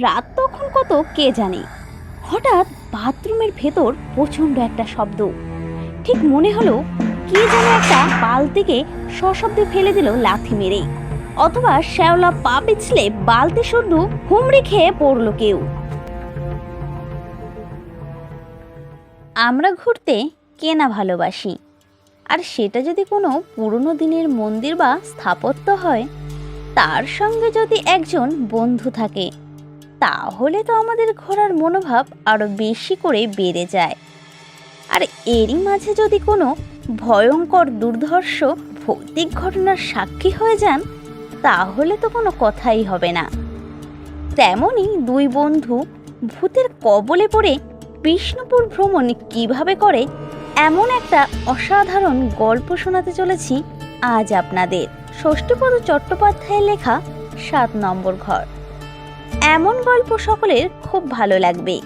রাত তখন কত, কে জানে? হঠাৎ বাথরুমের ভেতর প্রচণ্ড একটা শব্দ। ঠিক মনে হলো, কে যেন একটা বালতিকে সশব্দে ফেলে দিল লাথি মেরে। অথবা শ্যাওলা পা পিছলে বালতি শুদ্ধ হুমড়ি খেয়ে পড়ল কেউ। আমরা ঘুরতে কেনা ভালোবাসি? আর সেটা যদি কোনো পুরনো দিনের মন্দির বা স্থাপত্য হয়, তার সঙ্গে যদি একজন বন্ধু থাকে তাহলে তো আমাদের ঘোরার মনোভাব আরও বেশি করে বেড়ে যায়। আর এরই মাঝে যদি কোনো ভয়ঙ্কর দুর্ধর্ষ ভৌতিক ঘটনার সাক্ষী হয়ে যান, তাহলে তো কোনো কথাই হবে না। তেমনই দুই বন্ধু ভূতের কবলে পড়ে বিষ্ণুপুর ভ্রমণ কীভাবে করে, এমন একটা অসাধারণ গল্প শোনাতে চলেছি আজ আপনাদের। ষষ্ঠীপদ চট্টোপাধ্যায়ের লেখা সাত নম্বর ঘর। এমন গল্প সকলের খুব ভালো লাগবে।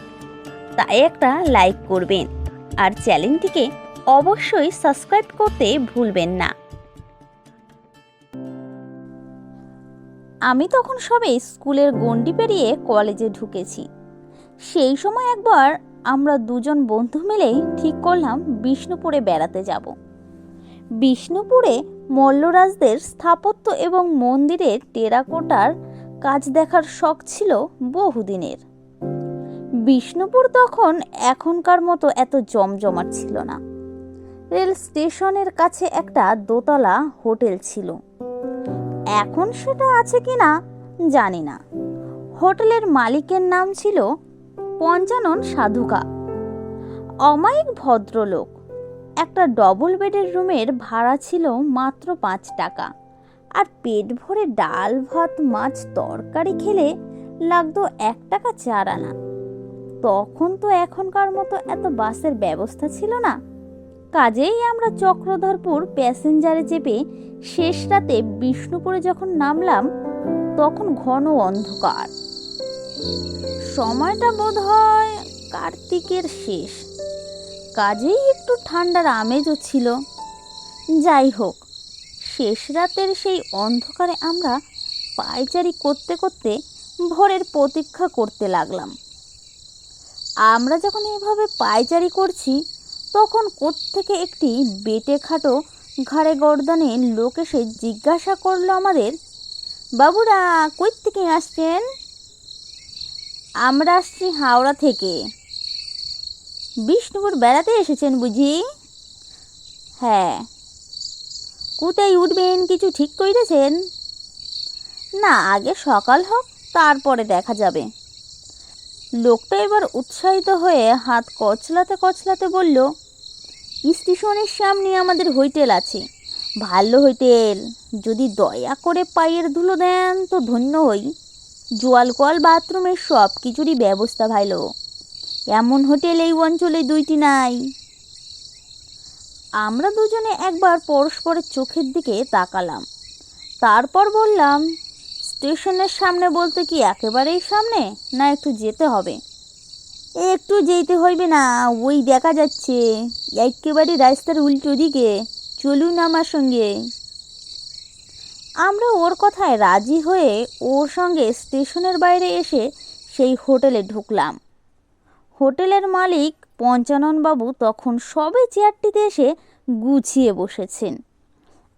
তাই একটা লাইক করবেন আর চ্যানেলটিকে অবশ্যই সাবস্ক্রাইব করতে ভুলবেন না। আমি তখন সবে স্কুলের গণ্ডি পেরিয়ে কলেজে ঢুকেছি। সেই সময় একবার আমরা দুজন বন্ধু মিলে ঠিক করলাম বিষ্ণুপুরে বেড়াতে যাব। বিষ্ণুপুরে মল্লরাজদের স্থাপত্য এবং মন্দিরের টেরাকোটার কাজ দেখার শখ ছিল বহুদিনের। বিষ্ণুপুর তখন এখনকার মতো এত জমজমাট ছিল না। রেল স্টেশনের কাছে একটা দোতলা হোটেল ছিল। এখন সেটা আছে কি না, জানি না। হোটেলের মালিকের নাম ছিল পঞ্চানন সাধুকা। অমায়িক ভদ্রলোক। একটা ডবল বেডের রুমের ভাড়া ছিল মাত্র পাঁচ টাকা। আর পেট ভরে ডাল, ভাত, মাছ, তরকারি খেলে লাগতো এক টাকা চার আনা। তখন তো এখনকার মতো এত বাসের ব্যবস্থা ছিল না। কাজেই আমরা চক্রধরপুর প্যাসেঞ্জারে চেপে শেষ রাতে বিষ্ণুপুরে যখন নামলাম, তখন ঘন অন্ধকার। সময়টা বোধ হয় কার্তিকের শেষ। কাজেই একটু ঠান্ডার আমেজও ছিল। যাই হোক শেষ রাতের সেই অন্ধকারে আমরা পায়চারি করতে করতে ভোরের প্রতীক্ষা করতে লাগলাম। আমরা যখন এভাবে পায়চারি করছি, তখন কোত্থেকে একটি বেটে খাটো ঘাড়ে গর্দানে লোক এসে জিজ্ঞাসা করল আমাদের, বাবুরা কই থেকে আসছেন? আমরা আসছি হাওড়া থেকে। বিষ্ণুপুর বেড়াতে এসেছেন বুঝি? হ্যাঁ। কোথায় উঠবেন? কিছু ঠিক করেছেন না, আগে সকাল হোক, তারপরে দেখা যাবে। লোকটা এবার উৎসাহিত হয়ে হাত কচলাতে কচলাতে বলল, স্টেশনের সামনে আমাদের হোটেল আছে। ভালো হোটেল। যদি দয়া করে পায়ের ধুলো দেন, তো ধন্য হই। জল কল, বাথরুমের সব কিছুরই ব্যবস্থা ভালো। এমন হোটেল এই অঞ্চলে দুইটি নাই। আমরা দুজনে একবার পরস্পরের চোখের দিকে তাকালাম। তারপর বললাম, স্টেশনের সামনে বলতে কি একেবারেই সামনে? না, একটু যেতে হবে। একটু যেতে হইবে না, ওই দেখা যাচ্ছে। একেবারে রাস্তার উল্টো দিকে। চলুন আমার সঙ্গে। আমরা ওর কথায় রাজি হয়ে ওর সঙ্গে স্টেশনের বাইরে এসে সেই হোটেলে ঢুকলাম। হোটেলের মালিক পঞ্চাননবাবু তখন সবে চেয়ারটিতে এসে গুছিয়ে বসেছেন।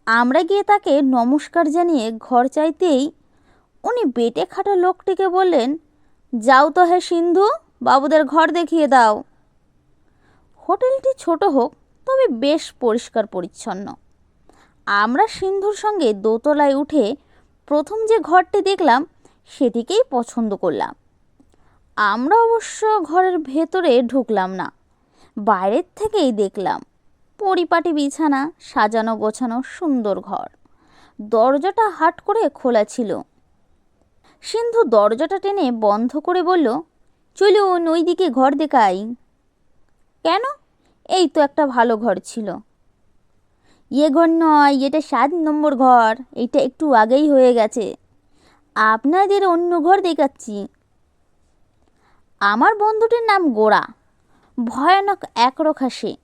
আমরা গিয়ে তাকে নমস্কার জানিয়ে ঘর চাইতেই উনি বেটে খাটা লোকটিকে বললেন, যাও তো হে সিন্ধু, বাবুদের ঘর দেখিয়ে দাও। হোটেলটি ছোট হোক, তবে বেশ পরিষ্কার পরিচ্ছন্ন। আমরা সিন্ধুর সঙ্গে দোতলায় উঠে প্রথম যে ঘরটি দেখলাম, সেটিকেই পছন্দ করলাম। আমরা অবশ্য ঘরের ভেতরে ঢুকলাম না। বাইরের থেকেই দেখলাম। পরিপাটি বিছানা, সাজানো গোছানো সুন্দর ঘর। দরজাটা হাট করে খোলা ছিল। সিন্ধু দরজাটা টেনে বন্ধ করে বলল, চলুন ওই দিকে ঘর দেখাই। কেন? এই তো একটা ভালো ঘর ছিল। ইয়ে ঘর নয়, এটা সাত নম্বর ঘর এইটা একটু আগেই হয়ে গেছে। আপনাদের অন্য ঘর দেখাচ্ছি। আমার বন্ধুটির নাম গোড়া ভয়ানক একরোখা সে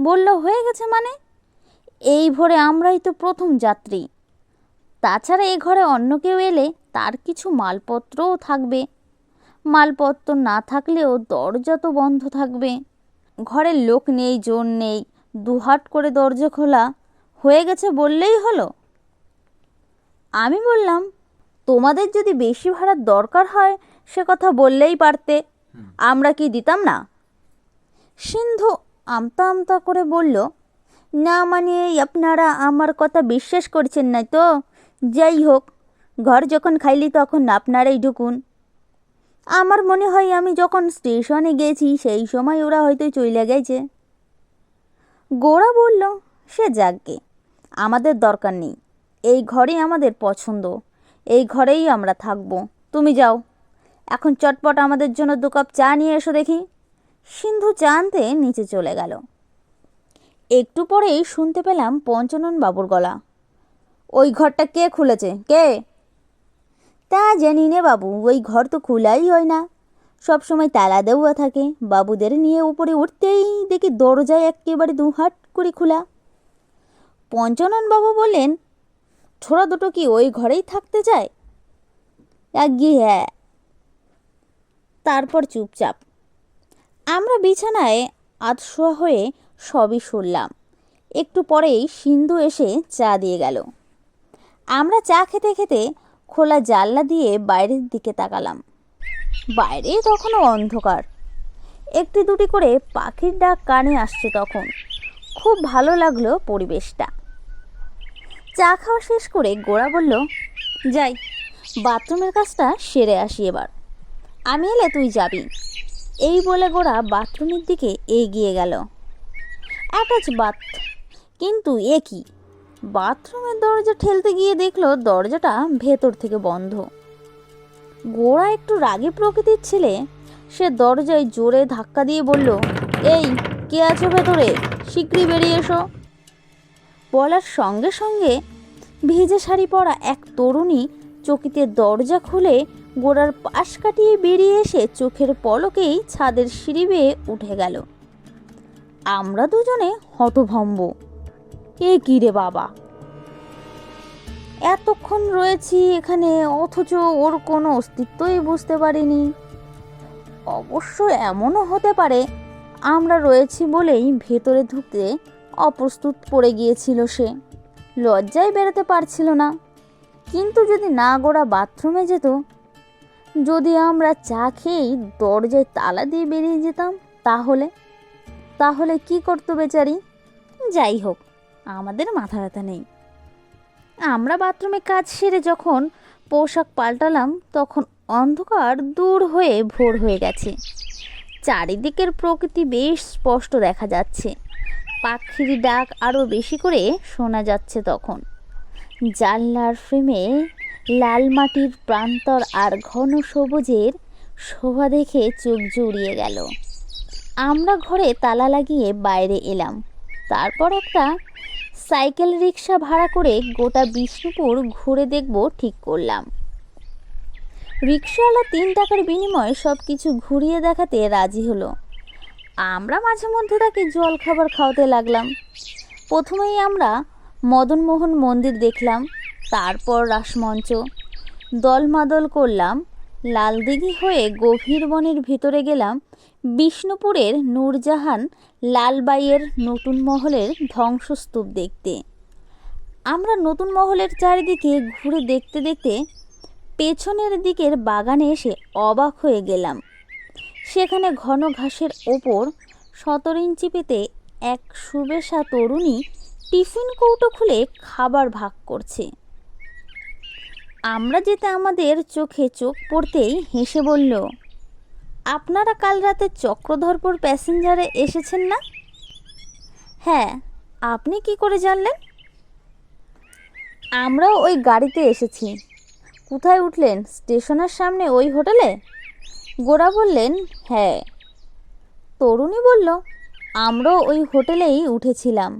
বলল হয়ে গেছে মানে? এই ভোরে আমরাই তো প্রথম যাত্রী। তাছাড়া এ ঘরে অন্য কেউ এলে তার কিছু মালপত্রও থাকবে। মালপত্র না থাকলেও দরজা তো বন্ধ থাকবে। ঘরের লোক নেই জোর নেই দুহাট করে দরজা খোলা। হয়ে গেছে বললেই হলো। আমি বললাম তোমাদের যদি বেশি ভাড়ার দরকার হয় সে কথা বললেই পারতে। আমরা কি দিতাম না? সিন্ধু আমতা আমতা করে বলল, না মানে আপনারা আমার কথা বিশ্বাস করছেন না তো? যাই হোক, ঘর যখন খাইলি তখন আপনারাই ঢুকুন। আমার মনে হয় আমি যখন স্টেশনে গেছি সেই সময় ওরা হয়তো চলে গেছে। গোড়া বলল, সে যাকগে, আমাদের দরকার নেই। এই ঘরেই আমাদের পছন্দ। এই ঘরেই আমরা থাকব। তুমি যাও। এখন চটপট আমাদের জন্য দু কাপ চা নিয়ে এসো দেখি। সিন্ধু চা আনতে নিচে চলে গেল। একটু পরেই শুনতে পেলাম পঞ্চানন বাবুর গলা। ওই ঘরটা কে খুলেছে? কে? তা জানি নে বাবু, ওই ঘর তো খোলাই হয় না। সব সময় তালা দেওয়া থাকে, বাবুদের নিয়ে উপরে উঠতেই দেখি দরজায় একেবারে দু হাট করে খোলা। পঞ্চানন বাবু বললেন, ছোড়া দুটো কি ওই ঘরেই থাকতে চায়? একগি হ্যাঁ তারপর চুপচাপ। আমরা বিছানায় আধশোয়া হয়ে সবই শুনলাম। একটু পরেই সিন্ধু এসে চা দিয়ে গেল। আমরা চা খেতে খেতে খোলা জানলা দিয়ে বাইরের দিকে তাকালাম। বাইরে তখনও অন্ধকার। একটি দুটি করে পাখির ডাক কানে আসছে তখন। খুব ভালো লাগল পরিবেশটা। চা খাওয়া শেষ করে গোড়া বলল, যাই, বাথরুমের কাজটা সেরে আসি এবার। আমি এলে তুই যাবি। এই বলে গোড়া বাথরুমের দিকে এগিয়ে গেল। Attach bath. কিন্তু এ কি? বাথরুমের দরজা ঠেলতে গিয়ে দেখল দরজাটা ভেতর থেকে বন্ধ। গোড়া একটু রাগী প্রকৃতির ছেলে, সে দরজায় জোরে ধাক্কা দিয়ে বলল, এই, কে আছো ভেতরে? শীঘ্রই বেরিয়ে এসো। বলার সঙ্গে সঙ্গে ভিজে শাড়ি পরা এক তরুণী চকিতে দরজা খুলে গোড়ার পাশ কাটিয়ে বেরিয়ে এসে চোখের পলকেই ছাদের সিঁড়ি বেয়ে উঠে গেল। আমরা দুজনে হতভম্ব। এ কি রে বাবা? এতক্ষণ রয়েছি এখানে, অথচ ওর কোনো অস্তিত্বই বুঝতে পারিনি। অবশ্য এমনও হতে পারে, আমরা রয়েছি বলেই ভেতরে ঢুকতে অপ্রস্তুত পড়ে গিয়েছিল সে। লজ্জায় বেরোতে পারছিল না। কিন্তু যদি না গোড়া বাথরুমে যেত যদি আমরা চা খেয়েই দরজায় তালা দিয়ে বেরিয়ে যেতাম, তাহলে? তাহলে কি করতো বেচারি? যাই হোক, আমাদের মাথা ব্যথা নেই। আমরা বাথরুমে কাজ সেরে যখন পোশাক পাল্টালাম, তখন অন্ধকার দূর হয়ে ভোর হয়ে গেছে। চারিদিকের প্রকৃতি বেশ স্পষ্ট দেখা যাচ্ছে। পাখির ডাক আরও বেশি করে শোনা যাচ্ছে তখন। জানলার ফ্রেমে লাল মাটির প্রান্তর আর ঘন সবুজের শোভা দেখে চোখ জুড়িয়ে গেল। আমরা ঘরে তালা লাগিয়ে বাইরে এলাম। তারপর একটা সাইকেল রিক্সা ভাড়া করে গোটা বিষ্ণুপুর ঘুরে দেখব ঠিক করলাম। রিক্সাওয়ালা তিন টাকার বিনিময়ে সব কিছু ঘুরিয়ে দেখাতে রাজি হলো। আমরা মাঝে মধ্যে তাকে জল খাবার খাওয়াতে লাগলাম। প্রথমেই আমরা মদনমোহন মন্দির দেখলাম। তারপর রাসমঞ্চ। দলমাদল করলাম, লালদিঘি হয়ে গভীর বনের ভিতরে গেলাম, বিষ্ণুপুরের নূরজাহান লালবাইয়ের নতুন মহলের ধ্বংসস্তূপ দেখতে। আমরা নতুন মহলের চারিদিকে ঘুরে দেখতে দেখতে পেছনের দিকের বাগানে এসে অবাক হয়ে গেলাম। সেখানে ঘন ঘাসের ওপর সতেরো ইঞ্চি পেতে এক সুবেশা তরুণী টিফিন কৌটো খুলে খাবার ভাগ করছে। আমরা যেতে আমাদের চোখে চোখ পড়তেই হেসে বলল, আপনারা কাল রাতে চক্রধরপুর প্যাসেঞ্জারে এসেছেন না? হ্যাঁ আপনি কি করে জানলেন? আমরাও ওই গাড়িতে এসেছি। কোথায় উঠলেন? স্টেশনের সামনে ওই হোটেলে? গোরা বললেন হ্যাঁ। তরুণী বলল, আমরাও ওই হোটেলেই উঠেছিলাম।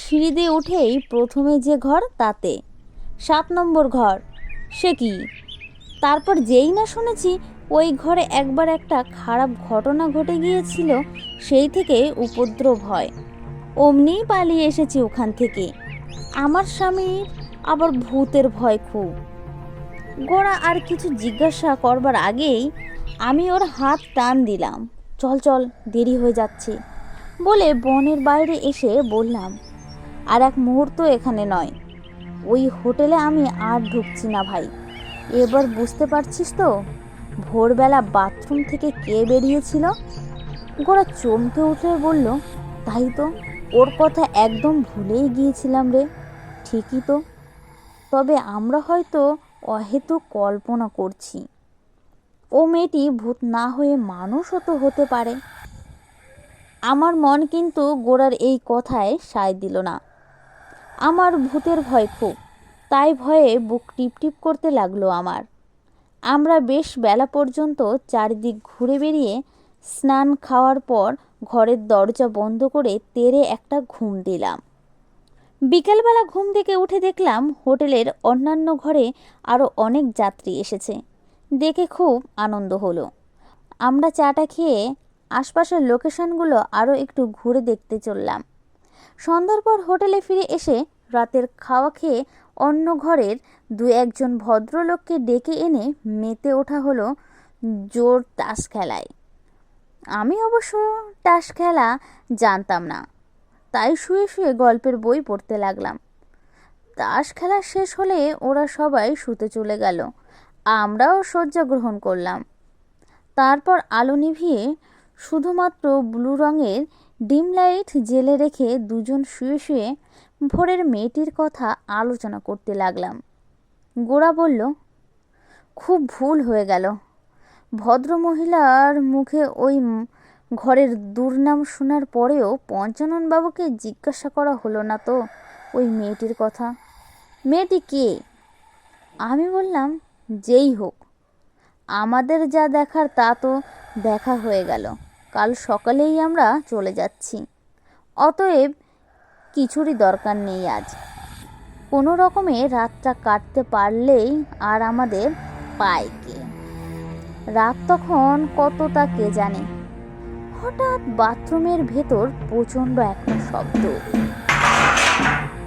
সিঁড়ি দিয়ে উঠেই প্রথমে যে ঘর তাতে, সাত নম্বর ঘর। সে কি? তারপর যেই না শুনেছি ওই ঘরে একবার একটা খারাপ ঘটনা ঘটে গিয়েছিল, সেই থেকে উপদ্রব হয়। অমনিই পালিয়ে এসেছি ওখান থেকে। আমার স্বামীর আবার ভূতের ভয় খুব। গোড়া আর কিছু জিজ্ঞাসা করবার আগেই আমি ওর হাত টান দিলাম। চল চল, দেরি হয়ে যাচ্ছে। বলে বনের বাইরে এসে বললাম, আর এক মুহূর্ত এখানে নয়। ওই হোটেলে আমি আর ঢুকছি না ভাই। এবার বুঝতে পারছিস তো, ভোরবেলা বাথরুম থেকে কে বেরিয়েছিল? গোরা চমকে উঠে বলল, তাই তো, ওর কথা একদম ভুলেই গিয়েছিলাম রে, ঠিকই তো। তবে আমরা হয়তো অহেতু কল্পনা করছি। ও মেয়েটি ভূত না হয়ে মানুষও তো হতে পারে। আমার মন কিন্তু গোড়ার এই কথায় সায় দিল না। আমার ভূতের ভয় খুব, তাই ভয়ে বুক টিপটিপ করতে লাগল আমার। আমরা বেশ বেলা পর্যন্ত চারিদিক ঘুরে বেরিয়ে স্নান খাওয়ার পর ঘরের দরজা বন্ধ করে তেরে একটা ঘুম দিলাম। বিকেলবেলা ঘুম থেকে উঠে দেখলাম হোটেলের অন্যান্য ঘরে আরও অনেক যাত্রী এসেছে। দেখে খুব আনন্দ হলো। আমরা চাটা খেয়ে আশপাশের লোকেশনগুলো আরও একটু ঘুরে দেখতে চললাম। সন্ধ্যার পর হোটেলে ফিরে এসে রাতের খাওয়া খেয়ে অন্য ঘরের দু একজন ভদ্রলোককে ডেকে এনে মেতে ওঠা হলো জোর তাস খেলায়। আমি অবশ্য তাস খেলা জানতাম না, তাই শুয়ে শুয়ে গল্পের বই পড়তে লাগলাম। তাস খেলা শেষ হলে ওরা সবাই শুতে চলে গেল, আমরাও শয্যা গ্রহণ করলাম। তারপর আলো নিভিয়ে শুধুমাত্র ব্লু রঙের ডিম লাইট জেলে রেখে দুজন শুয়ে শুয়ে ভোরের মেয়েটির কথা আলোচনা করতে লাগলাম। গোড়া বলল, খুব ভুল হয়ে গেল। ভদ্রমহিলার মুখে ওই ঘরের দুর্নাম শোনার পরেও পঞ্চানন বাবুকে জিজ্ঞাসা করা হলো না তো ওই মেয়েটির কথা। মেয়েটি কে? আমি বললাম, যেই হোক। আমাদের যা দেখার তা তো দেখা হয়ে গেল। কাল সকালেই আমরা চলে যাচ্ছি। অতএব কিছুরই দরকার নেই আজ। কোনো রকমে রাতটা কাটতে পারলেই আর আমাদের পায় কে? রাত তখন কতটা কে জানে? হঠাৎ বাথরুমের ভেতর প্রচণ্ড একটা শব্দ।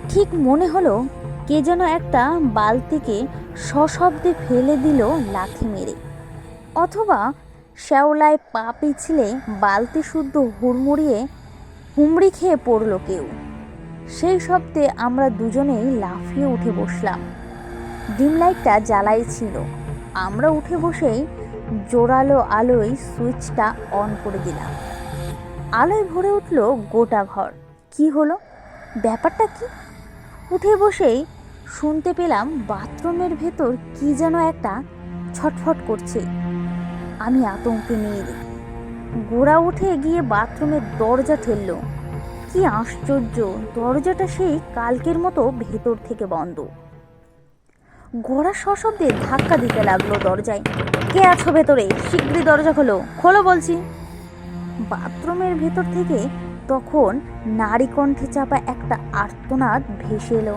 ঠিক মনে হলো কে যেন একটা বালতিকে সশব্দে ফেলে দিল লাথি মেরে। অথবা শ্যাওলায় পা পিছলে বালতি শুদ্ধ হুড়মুড়িয়ে হুমড়ি খেয়ে পড়ল কেউ। সেই শব্দে আমরা দুজনেই লাফিয়ে উঠে বসলাম। ডিম লাইটটা জ্বালাই ছিল। আমরা উঠে বসেই জোরালো আলোয় সুইচটা অন করে দিলাম। আলোয় ভরে উঠল গোটা ঘর। কি হলো? ব্যাপারটা কি? উঠে বসেই শুনতে পেলাম বাথরুমের ভেতর কি যেন একটা ছটফট করছে। আমি আতঙ্কে নিয়ে গোড়া উঠে গিয়ে বাথরুমের দরজা ঠেললো। কি আশ্চর্য, দরজাটা সেই কালকের মতো ভেতর থেকে বন্ধ। ঘোড়া সশব্দে ধাক্কা দিতে লাগল দরজায়। কে আছো ভেতরে? শীঘ্রই দরজা খোলো। খোলো বলছি। বাথরুমের ভেতর থেকে তখন নারী কণ্ঠে চাপা একটা আর্তনাদ ভেসে এলো।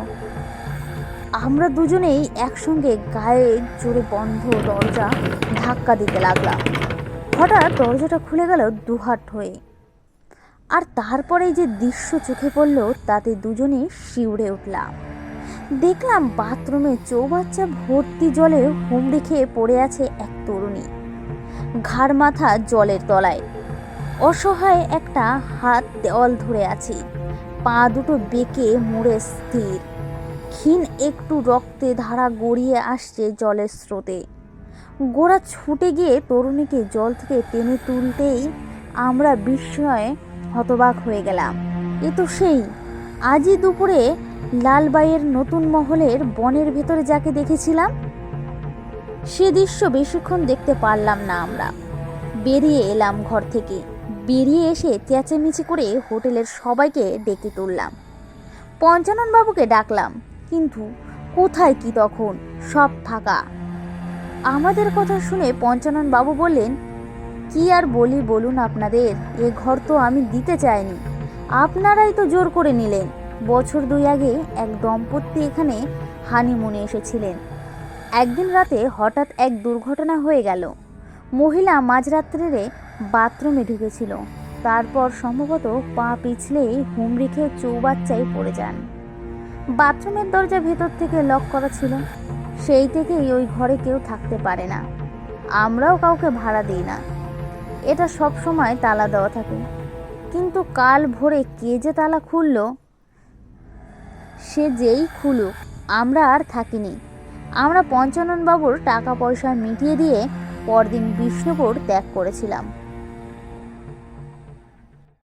আমরা দুজনেই একসঙ্গে গায়ে জোরে বন্ধ দরজা ধাক্কা দিতে লাগলাম। হঠাৎ দরজাটা খুলে গেল দুহাট হয়ে। আর তারপরে যে দৃশ্য চোখে পড়ল, তাতে দুজনে শিউরে উঠলাম। দেখলাম বাথরুমে চৌবাচ্চা ভর্তি জলে হুমড়ি খেয়ে পড়ে আছে এক তরুণী। ঘাড় মাথা জলের তলায়। অসহায় একটা হাত দেওয়াল ধরে আছে। পা দুটো বেঁকে মুড়ে স্থির। ক্ষীণ একটু রক্তে ধারা গড়িয়ে আসছে জলের স্রোতে। গোড়া ছুটে গিয়ে তরুণীকে জল থেকে টেনে তুলতেই আমরা বিস্ময়ে হতবাক হয়ে গেলাম। এ তো সেই, আজই দুপুরে লালবাইয়ের নতুন মহলের বনের ভেতরে যাকে দেখেছিলাম? সে দৃশ্য বেশিক্ষণ দেখতে পারলাম না আমরা। বেরিয়ে এলাম ঘর থেকে। বেরিয়ে এসে চেঁচামেচি করে হোটেলের সবাইকে ডেকে তুললাম। পঞ্চানন বাবুকে ডাকলাম। কিন্তু কোথায় কি তখন? সব ফাঁকা। আমাদের কথা শুনে পঞ্চানন বাবু বললেন, কি আর বলি বলুন আপনাদের? এ ঘর তো আমি দিতে চাইনি। আপনারাই তো জোর করে নিলেন। বছর দুই আগে এক দম্পতি এখানে হানিমুনে এসেছিলেন। একদিন রাতে হঠাৎ এক দুর্ঘটনা হয়ে গেল। মহিলা মাঝরাত্রে বাথরুমে ঢুকেছিল। তারপর সম্ভবত পা পিছলেই হুমড়ি খেয়ে চৌবাচ্চায় পড়ে যান। বাথরুমের দরজা ভেতর থেকে লক করা ছিল। সেই থেকেই ওই ঘরে কেউ থাকতে পারে না। আমরাও কাউকে ভাড়া দিই না। এটা সব সময় তালা দেওয়া থাকে। কিন্তু কাল ভোরে কে যে তালা খুলল, সে যেই খুলুক, আমরা আর থাকিনি। আমরা পঞ্চানন বাবুর টাকা পয়সা মিটিয়ে দিয়ে পরদিন বিষ্ণুপুর ত্যাগ করেছিলাম।